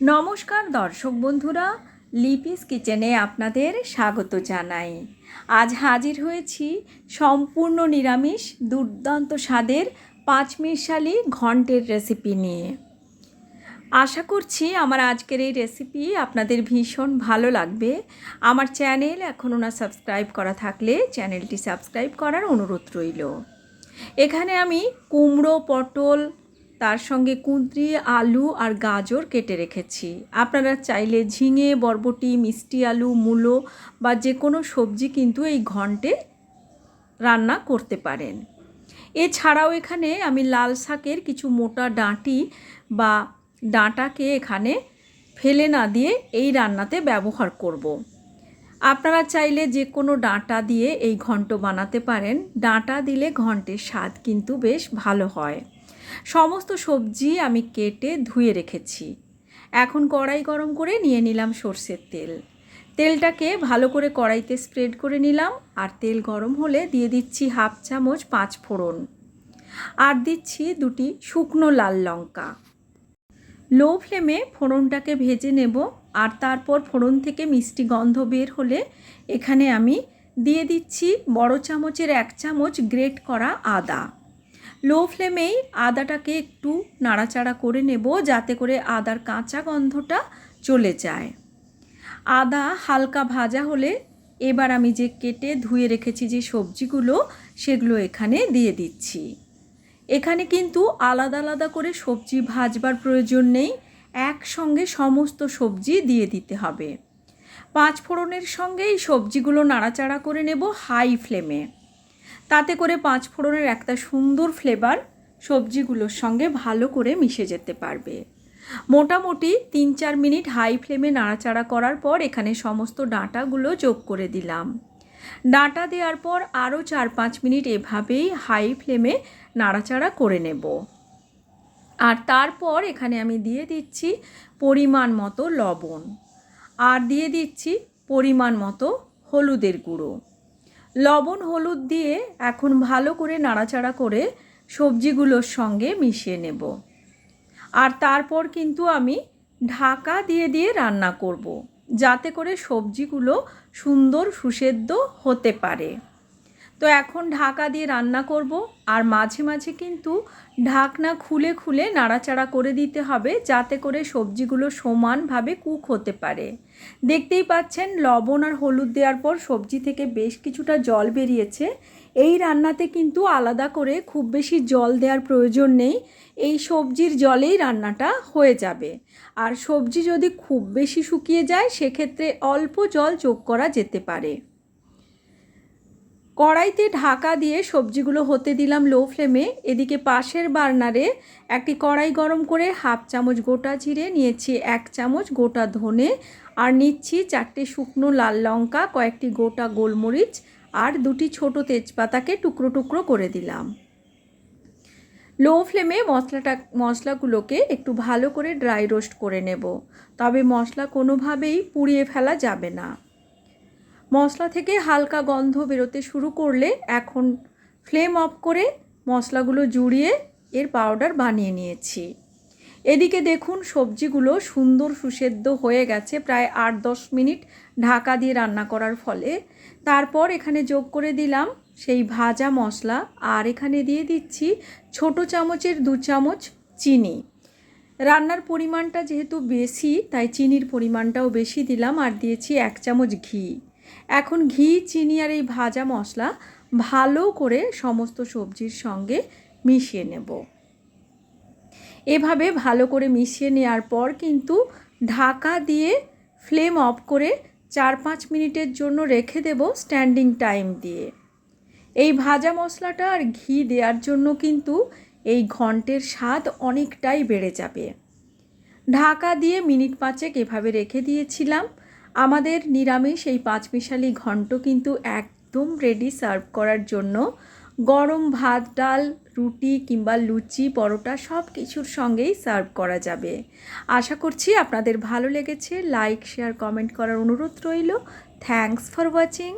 নমস্কার দর্শক বন্ধুরা, লিপিস কিচেনে আপনাদের স্বাগত জানাই। আজ হাজির হয়েছি সম্পূর্ণ নিরামিষ, দুর্দান্ত স্বাদের পাঁচমিশালি ঘন্টের রেসিপি নিয়ে। আশা করছি আমার আজকের এই রেসিপি আপনাদের ভীষণ ভালো লাগবে। আমার চ্যানেল এখনও না সাবস্ক্রাইব করা থাকলে চ্যানেলটি সাবস্ক্রাইব করার অনুরোধ রইল। এখানে আমি কুমড়ো, পটল তার সঙ্গে কুঁদরি, আলু আর গাজর কেটে রেখেছি। আপনারা চাইলে ঝিঙে, বরবটি, মিষ্টি আলু, মূলো বা যে কোনো সবজি কিন্তু এই ঘন্টে রান্না করতে পারেন। এছাড়াও এখানে আমি লাল শাকের কিছু মোটা ডাঁটি বা ডাঁটাকে এখানে ফেলে না দিয়ে এই রান্নাতে ব্যবহার করব। আপনারা চাইলে যে কোনো ডাঁটা দিয়ে এই ঘন্ট বানাতে পারেন। ডাঁটা দিলে ঘন্টের স্বাদ কিন্তু বেশ ভালো হয়। সমস্ত সবজি আমি কেটে ধুয়ে রেখেছি। এখন কড়াই গরম করে নিয়ে নিলাম সর্ষের তেল। তেলটাকে ভালো করে কড়াইতে স্প্রেড করে নিলাম আর তেল গরম হলে দিয়ে দিচ্ছি হাফ চামচ পাঁচ ফোড়ন। আর দিচ্ছি দুটি শুকনো লাল লঙ্কা। লো ফ্লেমে ফোড়নটাকে ভেজে নেব আর তারপর ফোড়ন থেকে মিষ্টি গন্ধ বের হলে এখানে আমি দিয়ে দিচ্ছি বড় চামচের এক চামচ গ্রেট করা আদা। লো ফ্লেমেই আদাটাকে একটু নাড়াচাড়া করে নেব যাতে করে আদার কাঁচা গন্ধটা চলে যায়। আদা হালকা ভাজা হলে এবার আমি যে কেটে ধুয়ে রেখেছি যে সবজিগুলো, সেগুলো এখানে দিয়ে দিচ্ছি। এখানে কিন্তু আলাদা আলাদা করে সবজি ভাজবার প্রয়োজন নেই, একসঙ্গে সমস্ত সবজি দিয়ে দিতে হবে। পাঁচ ফোড়নের সঙ্গে এই সবজিগুলো নাড়াচাড়া করে নেব হাই ফ্লেমে। তাতে করে পাঁচ ফোড়নের একটা সুন্দর ফ্লেভার সবজিগুলোর সঙ্গে ভালো করে মিশে যেতে পারবে। মোটামুটি তিন চার মিনিট হাই ফ্লেমে নাড়াচাড়া করার পর এখানে সমস্ত ডাঁটাগুলো যোগ করে দিলাম। ডাঁটা দেওয়ার পর আরও চার পাঁচ মিনিট এভাবেই হাই ফ্লেমে নাড়াচাড়া করে নেব। আর তারপর এখানে আমি দিয়ে দিচ্ছি পরিমাণ মতো লবণ। আর দিয়ে দিচ্ছি পরিমাণ মতো হলুদের গুঁড়ো। লবণ, হলুদ দিয়ে এখন ভালো করে নাড়াচাড়া করে সবজিগুলোর সঙ্গে মিশিয়ে নেব আর তারপর কিন্তু আমি ঢাকা দিয়ে দিয়ে রান্না করব। যাতে করে সবজিগুলো সুন্দর সুসেদ্ধ হতে পারে তো এখন ঢাকা দিয়ে রান্না করব, আর মাঝে মাঝে কিন্তু ঢাকনা খুলে খুলে নাড়াচাড়া করে দিতে হবে যাতে করে সবজিগুলো সমানভাবে কুক হতে পারে। দেখতেই পাচ্ছেন লবণ আর হলুদ দেওয়ার পর সবজি থেকে বেশ কিছুটা জল বেরিয়েছে। এই রান্নাতে কিন্তু আলাদা করে খুব বেশি জল দেওয়ার প্রয়োজন নেই, এই সবজির জলেই রান্নাটা হয়ে যাবে। আর সবজি যদি খুব বেশি শুকিয়ে যায়, সেক্ষেত্রে অল্প জল যোগ করা যেতে পারে। কড়াইতে ঢাকা দিয়ে সবজিগুলো হতে দিলাম লো ফ্লেমে এদিকে পাশের বার্নারে একটি কড়াই গরম করে হাফ চামচ গোটা জিরে, নিয়েছি এক চামচ গোটা ধনে আর নিচ্ছি চারটে শুকনো লাল লঙ্কা, কয়েকটি গোটা গোলমরিচ আর দুটি ছোট তেজপাতাকে টুকরো টুকরো করে দিলাম। লো ফ্লেমে মশলাটা, মশলাগুলোকে একটু ভালো করে ড্রাই রোস্ট করে নেব। তবে মশলা কোনোভাবেই পুড়িয়ে ফেলা যাবে না। মশলা থেকে হালকা গন্ধ বেরোতে শুরু করলে এখন ফ্লেম অফ করে মশলাগুলো জুড়িয়ে এর পাউডার বানিয়ে নিয়েছি। এদিকে দেখুন সবজিগুলো সুন্দর সুসেদ্ধ হয়ে গেছে প্রায় আট দশ মিনিট ঢাকা দিয়ে রান্না করার ফলে। তারপর এখানে যোগ করে দিলাম সেই ভাজা মশলা আর এখানে দিয়ে দিচ্ছি ছোট চামচের দু চামচ চিনি। রান্নার পরিমাণটা যেহেতু বেশি, তাই চিনির পরিমাণটাও বেশি দিলাম আর দিয়েছি এক চামচ ঘি। এখন ঘি, চিনি আর এই ভাজা মশলা ভালো করে সমস্ত সবজির সঙ্গে মিশিয়ে নেব। এভাবে ভালো করে মিশিয়ে নেওয়ার পর কিন্তু ঢাকা দিয়ে ফ্লেম অফ করে চার পাঁচ মিনিটের জন্য রেখে দেব স্ট্যান্ডিং টাইম দিয়ে। এই ভাজা মশলাটা আর ঘি দেওয়ার জন্য কিন্তু এই ঘন্টের স্বাদ অনেকটাই বেড়ে যাবে। ঢাকা দিয়ে মিনিট পাঁচেক এভাবে রেখে দিয়েছিলাম। আমাদের নিরামিষ এই পাঁচমিশালি ঘন্ট কিন্তু একদম রেডি সার্ভ করার জন্য। গরম ভাত, ডাল, রুটি কিংবা লুচি, পরোটা সব কিছুর সঙ্গেই সার্ভ করা যাবে। আশা করছি আপনাদের ভালো লেগেছে। লাইক শেয়ার কমেন্ট করার অনুরোধ রইল। Thanks for watching